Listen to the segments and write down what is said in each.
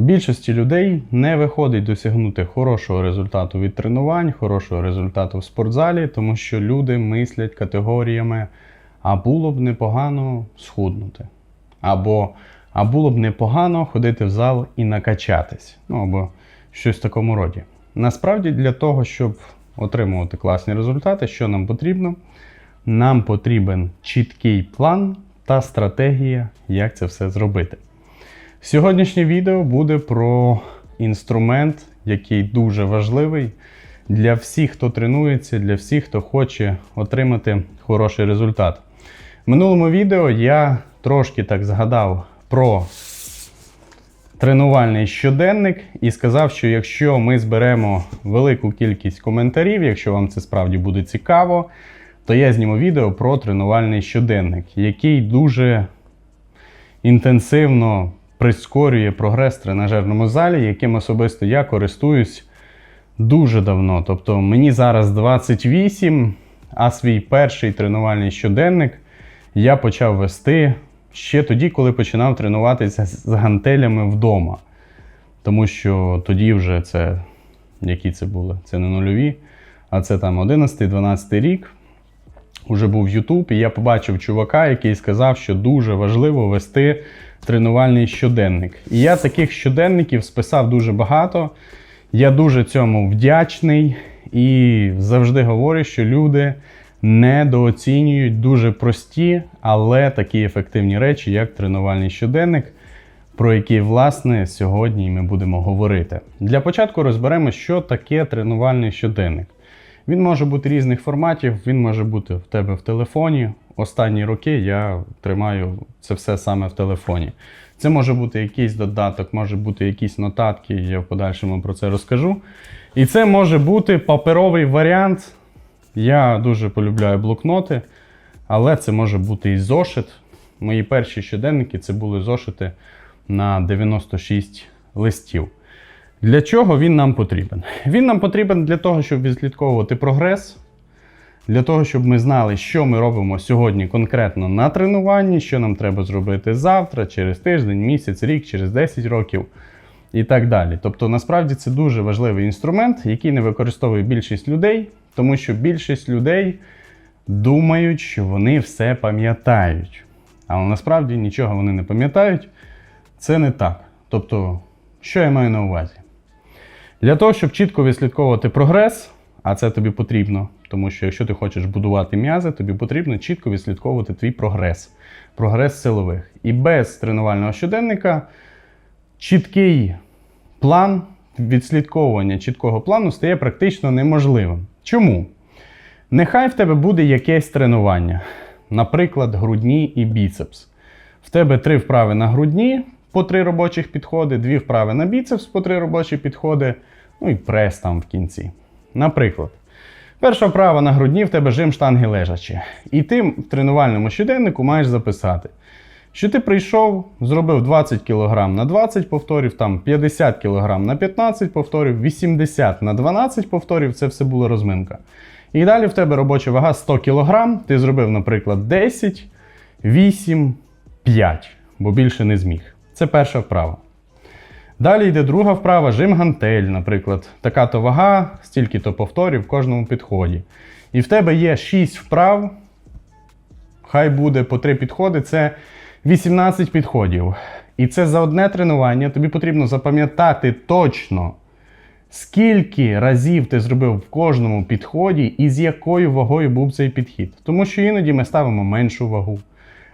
більшості людей не виходить досягнути хорошого результату від тренувань, хорошого результату в спортзалі, тому що люди мислять категоріями, а було б непогано схуднути. Або а було б непогано ходити в зал і накачатись. Ну або щось в такому роді. Насправді, для того, щоб отримувати класні результати, що нам потрібно? Нам потрібен чіткий план та стратегія, як це все зробити. Сьогоднішнє відео буде про інструмент, який дуже важливий для всіх, хто тренується, для всіх, хто хоче отримати хороший результат. В минулому відео я трошки так згадав про тренувальний щоденник і сказав, що якщо ми зберемо велику кількість коментарів, якщо вам це справді буде цікаво, то я зніму відео про тренувальний щоденник, який дуже інтенсивно прискорює прогрес в тренажерному залі, яким особисто я користуюсь дуже давно. Тобто мені зараз 28, а свій перший тренувальний щоденник я почав вести ще тоді, коли починав тренуватися з гантелями вдома. Тому що тоді вже це, які це були? Це не нульові, а це там 11-12 рік. Уже був YouTube, і я побачив чувака, який сказав, що дуже важливо вести тренувальний щоденник. І я таких щоденників списав дуже багато. Я дуже цьому вдячний і завжди говорю, що люди недооцінюють дуже прості, але такі ефективні речі, як тренувальний щоденник, про які, власне, сьогодні ми будемо говорити. Для початку розберемо, що таке тренувальний щоденник. Він може бути різних форматів, він може бути в тебе в телефоні. Останні роки я тримаю це все саме в телефоні. Це може бути якийсь додаток, може бути якісь нотатки, я в подальшому про це розкажу. І це може бути паперовий варіант. Я дуже полюбляю блокноти, але це може бути і зошит. Мої перші щоденники це були зошити на 96 листів. Для чого він нам потрібен? Він нам потрібен для того, щоб відслідковувати прогрес, для того, щоб ми знали, що ми робимо сьогодні конкретно на тренуванні, що нам треба зробити завтра, через тиждень, місяць, рік, через 10 років і так далі. Тобто, насправді це дуже важливий інструмент, який не використовує більшість людей, тому що більшість людей думають, що вони все пам'ятають. Але насправді нічого вони не пам'ятають. Це не так. Тобто, що я маю на увазі? Для того, щоб чітко відслідковувати прогрес, а це тобі потрібно, тому що якщо ти хочеш будувати м'язи, тобі потрібно чітко відслідковувати твій прогрес, прогрес силових. І без тренувального щоденника чіткий план відслідковування чіткого плану стає практично неможливим. Чому? Нехай в тебе буде якесь тренування, наприклад, грудні і біцепс. В тебе три вправи на грудні по три робочих підходи, дві вправи на біцепс по три робочі підходи, ну і прес там в кінці. Наприклад, перша вправа на грудні в тебе жим штанги лежачі. І ти в тренувальному щоденнику маєш записати, що ти прийшов, зробив 20 кг на 20 повторів, там 50 кг на 15 повторів, 80 на 12 повторів це все була розминка. І далі в тебе робоча вага 100 кг, ти зробив, наприклад, 10, 8, 5, бо більше не зміг. Це перша вправа. Далі йде друга вправа, жим гантель, наприклад. Така то вага, стільки-то повторів в кожному підході. І в тебе є 6 вправ, хай буде по 3 підходи, це 18 підходів. І це за одне тренування тобі потрібно запам'ятати точно, скільки разів ти зробив в кожному підході і з якою вагою був цей підхід. Тому що іноді ми ставимо меншу вагу,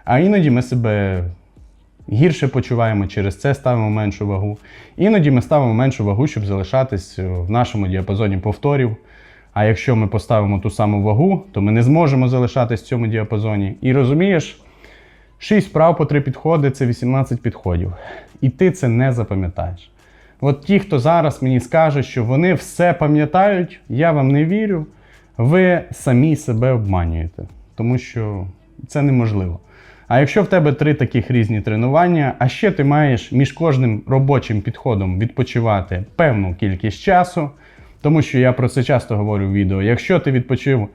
а іноді ми себе гірше почуваємо, через це ставимо меншу вагу. Іноді ми ставимо меншу вагу, щоб залишатись в нашому діапазоні повторів. А якщо ми поставимо ту саму вагу, то ми не зможемо залишатись в цьому діапазоні. І розумієш, 6 вправ по 3 підходи це 18 підходів. І ти це не запам'ятаєш. От ті, хто зараз мені скаже, що вони все пам'ятають, я вам не вірю, ви самі себе обманюєте. Тому що це неможливо. А якщо в тебе три таких різні тренування, а ще ти маєш між кожним робочим підходом відпочивати певну кількість часу, тому що я про це часто говорю в відео. Якщо ти відпочив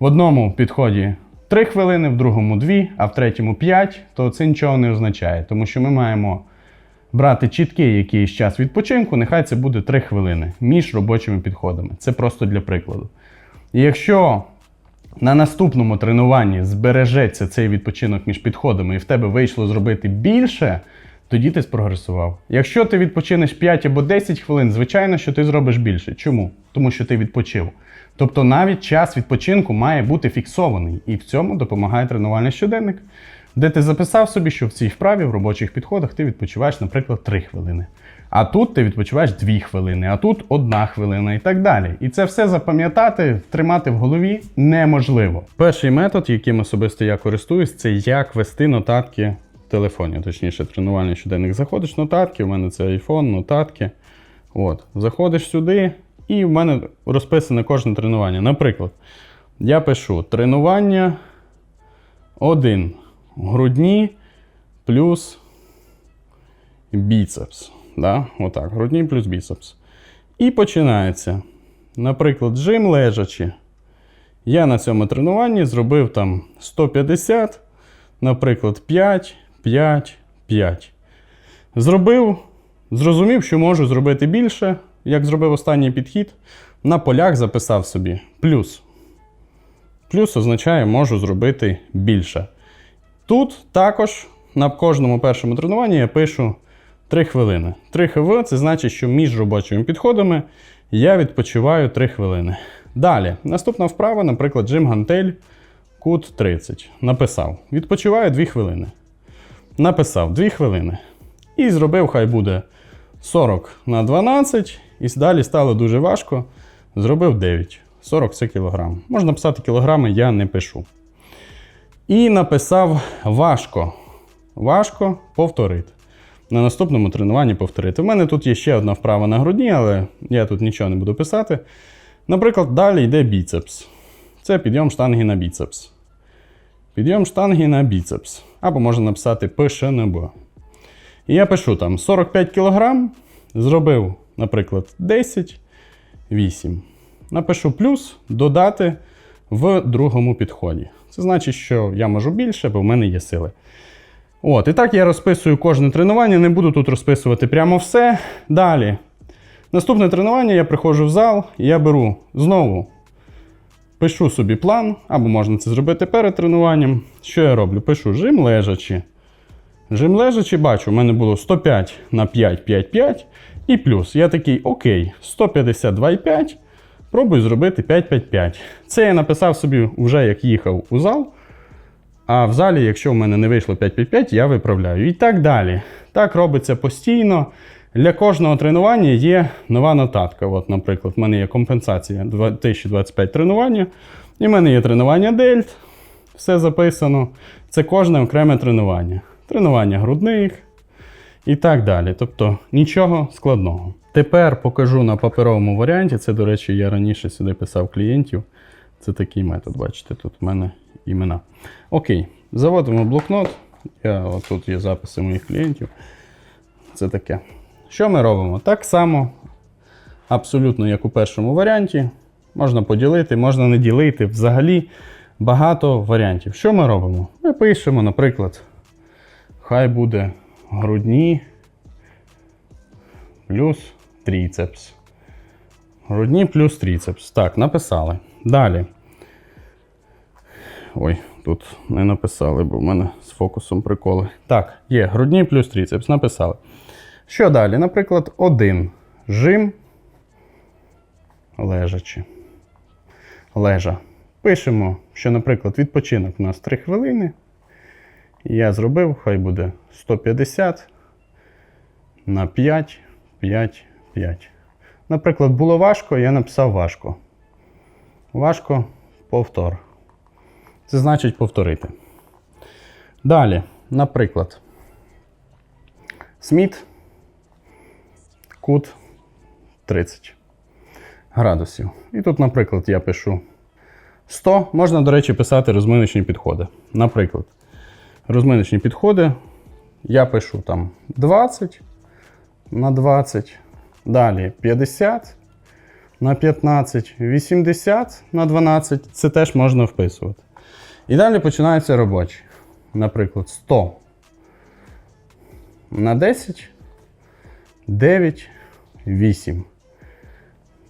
в одному підході 3 хвилини, в другому 2, а в третьому 5, то це нічого не означає, тому що ми маємо брати чіткий якийсь час відпочинку, нехай це буде 3 хвилини між робочими підходами. Це просто для прикладу. І якщо на наступному тренуванні збережеться цей відпочинок між підходами, і в тебе вийшло зробити більше, тоді ти спрогресував. Якщо ти відпочинеш 5 або 10 хвилин, звичайно, що ти зробиш більше. Чому? Тому що ти відпочив. Тобто навіть час відпочинку має бути фіксований, і в цьому допомагає тренувальний щоденник, де ти записав собі, що в цій вправі в робочих підходах ти відпочиваєш, наприклад, 3 хвилини. А тут ти відпочиваєш 2 хвилини, а тут 1 хвилина і так далі. І це все запам'ятати, тримати в голові неможливо. Перший метод, яким особисто я користуюсь, це як вести нотатки в телефоні. Точніше, тренувальний щоденник. Заходиш нотатки, у мене це iPhone, нотатки. От, заходиш сюди, і в мене розписане кожне тренування. Наприклад, я пишу тренування 1 грудні плюс біцепс. Да? Отак, грудні плюс біцепс. І починається. Наприклад, жим лежачи. Я на цьому тренуванні зробив там 150, наприклад, 5, 5, 5. Зробив, зрозумів, що можу зробити більше, як зробив останній підхід. На полях записав собі плюс. Плюс означає, можу зробити більше. Тут також на кожному першому тренуванні я пишу 3 хвилини. 3 хвилини це значить, що між робочими підходами я відпочиваю 3 хвилини. Далі, наступна вправа, наприклад, жим гантель кут 30. Написав. Відпочиваю 2 хвилини. Написав 2 хвилини. І зробив, хай буде 40 на 12. І далі стало дуже важко. Зробив 9. 40 це кілограм. Можна писати кілограми, я не пишу. І написав важко. Важко повторити. На наступному тренуванні повторити. У мене тут є ще одна вправа на грудні, але я тут нічого не буду писати. Наприклад, далі йде біцепс. Це підйом штанги на біцепс. Підйом штанги на біцепс. Або можна написати ПШНБ. І я пишу там 45 кг, зробив, наприклад, 10, 8. Напишу плюс додати в другому підході. Це значить, що я можу більше, бо в мене є сили. От, і так я розписую кожне тренування, не буду тут розписувати прямо все. Далі. Наступне тренування я приходжу в зал, і я беру знову пишу собі план, або можна це зробити перед тренуванням. Що я роблю? Пишу жим лежачи. Жим лежачи, бачу, у мене було 105 на 5, 5, 5 і плюс. Я такий, окей, 152,5. Пробую зробити 5, 5, 5. Це я написав собі вже як їхав у зал. А в залі, якщо в мене не вийшло 5-5-5, я виправляю. І так далі. Так робиться постійно. Для кожного тренування є нова нотатка. От, Наприклад, в мене є компенсація 2025 тренування. І в мене є тренування дельт. Все записано. Це кожне окреме тренування. Тренування грудних і так далі. Тобто нічого складного. Тепер покажу на паперовому варіанті. Це, до речі, я раніше сюди писав клієнтів. Це такий метод, бачите, тут в мене імена. Окей, заводимо блокнот. Я, Тут є записи моїх клієнтів. Це таке. Що ми робимо? Так само, абсолютно як у першому варіанті. Можна поділити, можна не ділити. Взагалі багато варіантів. Що ми робимо? Ми пишемо, наприклад, хай буде грудні плюс тріцепс. Грудні плюс тріцепс. Так, написали. Далі. Ой, тут не написали, бо в мене з фокусом приколи. Так, є грудні плюс тріцепс. Написали. Що далі? Наприклад, один жим лежачи. Лежа. Пишемо, що, наприклад, відпочинок у нас 3 хвилини. Я зробив, хай буде 150 на 5, 5, 5. Наприклад, було важко, я написав важко. Важко повтор. Це значить повторити. Далі, наприклад, Сміт, кут 30 градусів. І тут, наприклад, я пишу 100. Можна, до речі, писати розминочні підходи. Наприклад, розминочні підходи. Я пишу там 20 на 20. Далі 50 на 15, 80 на 12. Це теж можна вписувати. І далі починаються робочі. Наприклад, 100 на 10 9, 8.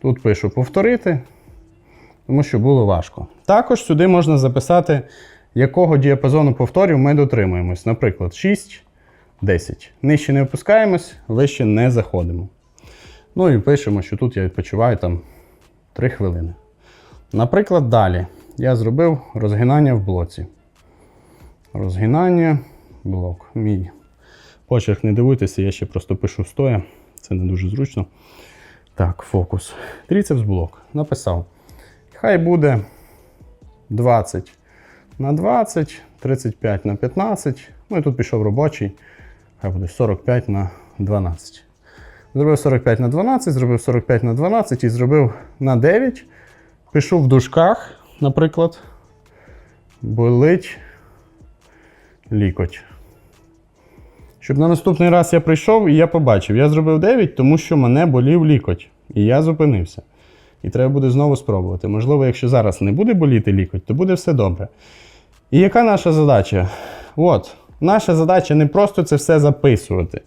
Тут пишу повторити, тому що було важко. Також сюди можна записати, якого діапазону повторів ми дотримуємось. Наприклад, 6, 10. Нижче не опускаємось, вище не заходимо. Ну і пишемо, що тут я відпочиваю там 3 хвилини. Наприклад, далі я зробив розгинання в блоці. Розгинання, блок. Мій почерк не дивуйтеся, я ще просто пишу стоя. Це не дуже зручно. Так, фокус. Тріцепс блок. Написав. Хай буде 20 на 20, 35 на 15. Ну і тут пішов робочий. Хай буде 45 на 12. Зробив 45 на 12, зробив 45 на 12 і зробив на 9. Пишу в дужках, наприклад, болить лікоть. Щоб на наступний раз я прийшов і я побачив, я зробив 9, тому що мене болів лікоть. І я зупинився. І треба буде знову спробувати. Можливо, якщо зараз не буде боліти лікоть, то буде все добре. І яка наша задача? От, наша задача не просто це все записувати.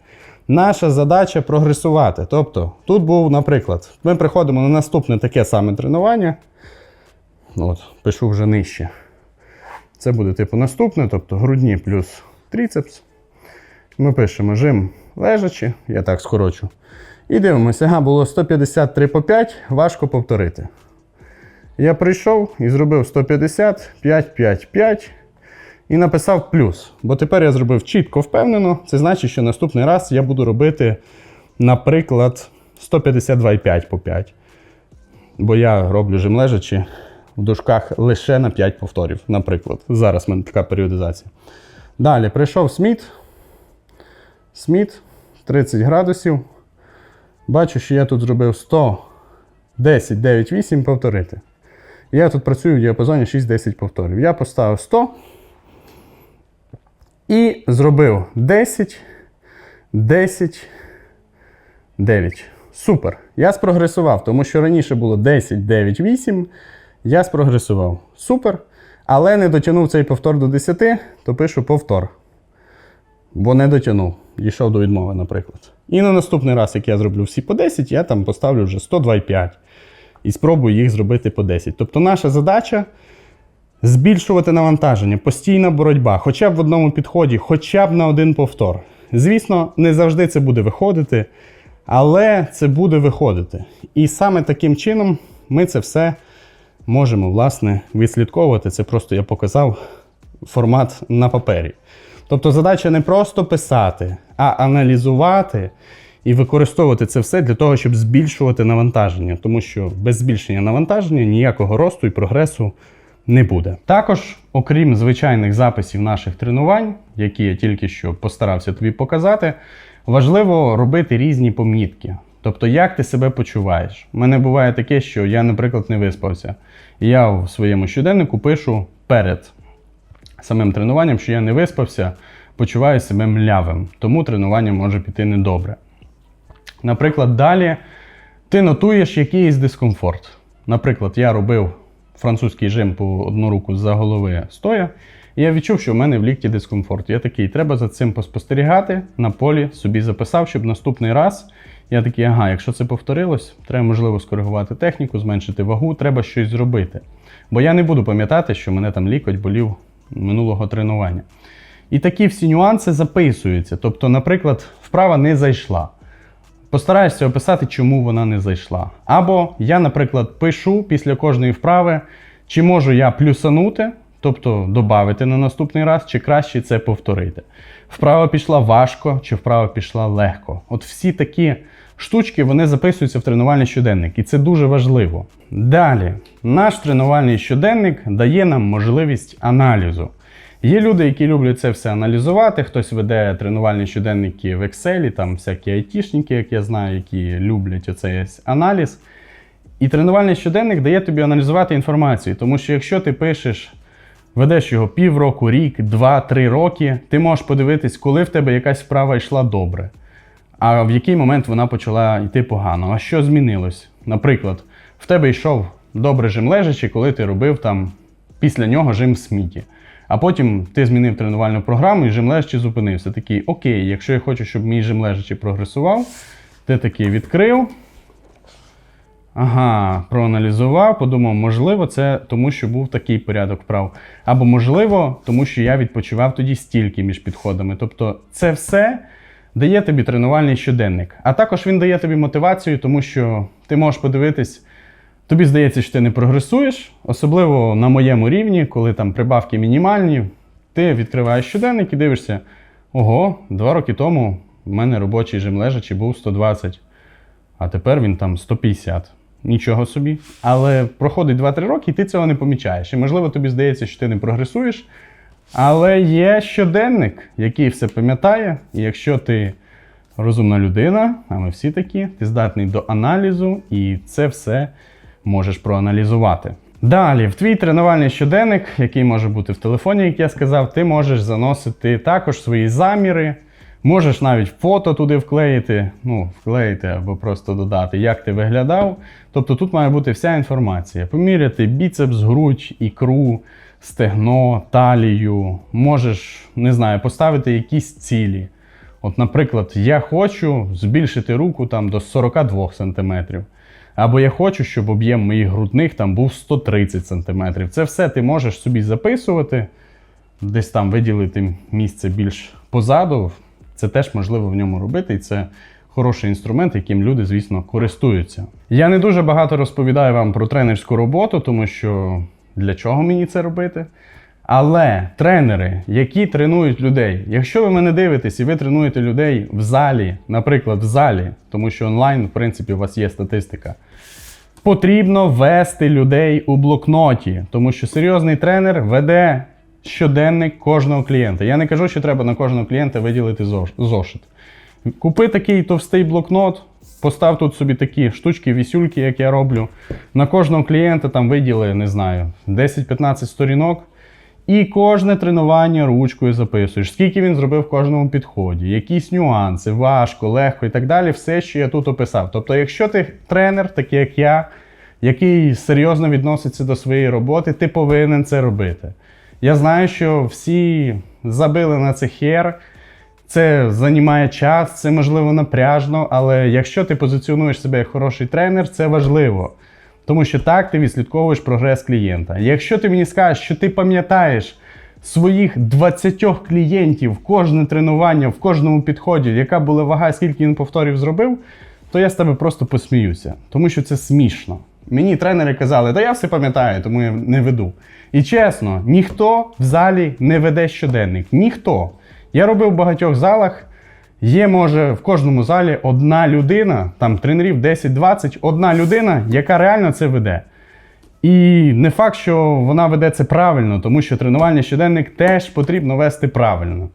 Наша задача прогресувати. Тобто, тут був, наприклад, ми приходимо на наступне таке саме тренування. От, пишу вже нижче. Це буде типу наступне, тобто грудні плюс тріцепс. Ми пишемо жим лежачи, я так скорочу. І дивимося, ага, було 153 по 5, важко повторити. Я прийшов і зробив 150, 5, 5, 5 і написав плюс. Бо тепер я зробив чітко впевнено. Це значить, що наступний раз я буду робити, наприклад, 152,5 по 5. Бо я роблю жим лежачи в дужках лише на 5 повторів, наприклад. Зараз в мене така періодизація. Далі прийшов Сміт. Сміт 30 градусів. Бачу, що я тут зробив 100, 10, 9, 8 повторити. Я тут працюю в діапазоні 6-10 повторів. Я поставив 100 і зробив 10, 10, 9. Супер. Я спрогресував, тому що раніше було 10, 9, 8. Я спрогресував. Супер. Але не дотягнув цей повтор до 10, то пишу повтор. Бо не дотягнув. Дійшов до відмови, наприклад. І на наступний раз, як я зроблю всі по 10, я там поставлю вже 102,5 і спробую їх зробити по 10. Тобто наша задача збільшувати навантаження, постійна боротьба, хоча б в одному підході, хоча б на один повтор. Звісно, не завжди це буде виходити, але це буде виходити. І саме таким чином ми це все можемо власне відслідковувати. Це просто я показав формат на папері. Тобто задача не просто писати, а аналізувати і використовувати це все для того, щоб збільшувати навантаження, тому що без збільшення навантаження ніякого росту і прогресу не буде. Також, окрім звичайних записів наших тренувань, які я тільки що постарався тобі показати, важливо робити різні помітки. Тобто, як ти себе почуваєш. У мене буває таке, що я, наприклад, не виспався. Я в своєму щоденнику пишу перед самим тренуванням, що я не виспався, почуваю себе млявим, тому тренування може піти недобре. Наприклад, далі ти нотуєш якийсь дискомфорт. Наприклад, я робив французький жим по одну руку за голови стоя, і я відчув, що в мене в лікті дискомфорт. Я такий, треба за цим поспостерігати на полі, собі записав, щоб наступний раз. Я такий, ага, якщо це повторилось, треба можливо скоригувати техніку, зменшити вагу, треба щось зробити. Бо я не буду пам'ятати, що мене там лікоть болів минулого тренування. І такі всі нюанси записуються. Тобто, наприклад, вправа не зайшла. Постараюся описати, чому вона не зайшла. Або я, наприклад, пишу після кожної вправи, чи можу я плюсанути, тобто додати на наступний раз, чи краще це повторити. Вправа пішла важко, чи вправа пішла легко. От всі такі штучки вони записуються в тренувальний щоденник, і це дуже важливо. Далі, наш тренувальний щоденник дає нам можливість аналізу. Є люди, які люблять це все аналізувати. Хтось веде тренувальні щоденники в Excel, там всякі айтішники, як я знаю, які люблять оцей аналіз. І тренувальний щоденник дає тобі аналізувати інформацію, тому що якщо ти пишеш, ведеш його півроку, рік, два-три роки, ти можеш подивитись, коли в тебе якась вправа йшла добре, а в який момент вона почала йти погано. А що змінилось? Наприклад, в тебе йшов добре жим лежачи, коли ти робив там після нього жим в сміті. А потім ти змінив тренувальну програму і жим лежачи зупинився. Такий, окей, якщо я хочу, щоб мій жим лежачи прогресував, Ти такий відкрив. Ага, проаналізував, подумав, можливо, це тому, що був такий порядок вправ. Або можливо, тому що я відпочивав тоді стільки між підходами. Тобто, це все дає тобі тренувальний щоденник. А також він дає тобі мотивацію, тому що ти можеш подивитись, тобі здається, що ти не прогресуєш, особливо на моєму рівні, коли там прибавки мінімальні, ти відкриваєш щоденник і дивишся: ого, два роки тому в мене робочий жим лежачий був 120, а тепер він там 150. Нічого собі. Але проходить 2-3 роки, і ти цього не помічаєш. І можливо тобі здається, що ти не прогресуєш. Але є щоденник, який все пам'ятає, і якщо ти розумна людина, а ми всі такі, ти здатний до аналізу, і це все можеш проаналізувати. Далі, в твій тренувальний щоденник, який може бути в телефоні, як я сказав, ти можеш заносити також свої заміри. Можеш навіть фото туди вклеїти, ну, вклеїти або просто додати, як ти виглядав. Тобто тут має бути вся інформація. Поміряти біцепс, грудь, ікру, стегно, талію. Можеш, не знаю, поставити якісь цілі. От, наприклад, я хочу збільшити руку там до 42 см. Або я хочу, щоб об'єм моїх грудних там був 130 см. Це все ти можеш собі записувати, десь там виділити місце більш позаду. Це теж можливо в ньому робити, і це хороший інструмент, яким люди, звісно, користуються. Я не дуже багато розповідаю вам про тренерську роботу, тому що для чого мені це робити? Але тренери, які тренують людей, якщо ви мене дивитесь і ви тренуєте людей в залі, наприклад, в залі, тому що онлайн, в принципі, у вас є статистика. Потрібно вести людей у блокноті, тому що серйозний тренер веде щоденник кожного клієнта. Я не кажу, що треба на кожного клієнта виділити зошит. Купи такий товстий блокнот, постав тут собі такі штучки, вісюльки, як я роблю. На кожного клієнта там виділи, не знаю, 10-15 сторінок. І кожне тренування ручкою записуєш, скільки він зробив в кожному підході, якісь нюанси, важко, легко і так далі, все, що я тут описав. Тобто, якщо ти тренер, такий як я, який серйозно відноситься до своєї роботи, ти повинен це робити. Я знаю, що всі забили на це хер, це займає час, це можливо напряжно, але якщо ти позиціонуєш себе як хороший тренер, це важливо. Тому що так ти відслідковуєш прогрес клієнта. Якщо ти мені скажеш, що ти пам'ятаєш своїх 20 клієнтів, кожне тренування, в кожному підході, яка була вага, скільки він повторів зробив, то я з тебе просто посміюся, тому що це смішно. Мені тренери казали, та я все пам'ятаю, тому я не веду. І чесно, ніхто в залі не веде щоденник. Ніхто. Я робив в багатьох залах. Є, може, в кожному залі одна людина, там тренерів 10-20, одна людина, яка реально це веде. І не факт, що вона веде це правильно, тому що тренувальний щоденник теж потрібно вести правильно,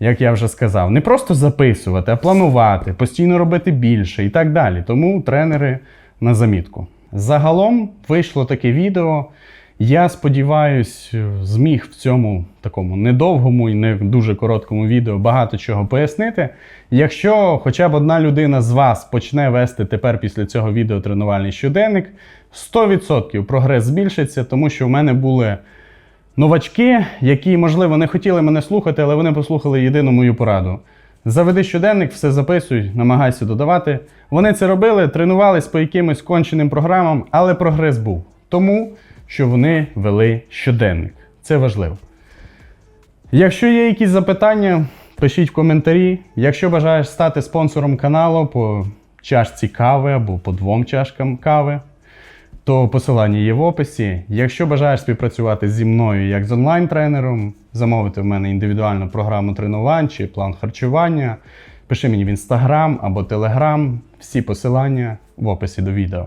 як я вже сказав. Не просто записувати, а планувати, постійно робити більше і так далі. Тому тренери на замітку. Загалом вийшло таке відео. Я сподіваюсь, зміг в цьому такому недовгому і не дуже короткому відео багато чого пояснити. Якщо хоча б одна людина з вас почне вести тепер після цього відео тренувальний щоденник, 100% прогрес збільшиться, тому що в мене були новачки, які, можливо, не хотіли мене слухати, але вони послухали єдину мою пораду. Заведи щоденник, все записуй, намагайся додавати. Вони це робили, тренувались по якимось конченим програмам, але прогрес був. Тому що вони вели щоденник. Це важливо. Якщо є якісь запитання, пишіть в коментарі. Якщо бажаєш стати спонсором каналу по чашці кави або по двом чашкам кави, то посилання є в описі. Якщо бажаєш співпрацювати зі мною як з онлайн-тренером, замовити в мене індивідуальну програму тренувань чи план харчування, пиши мені в інстаграм або телеграм. Всі посилання в описі до відео.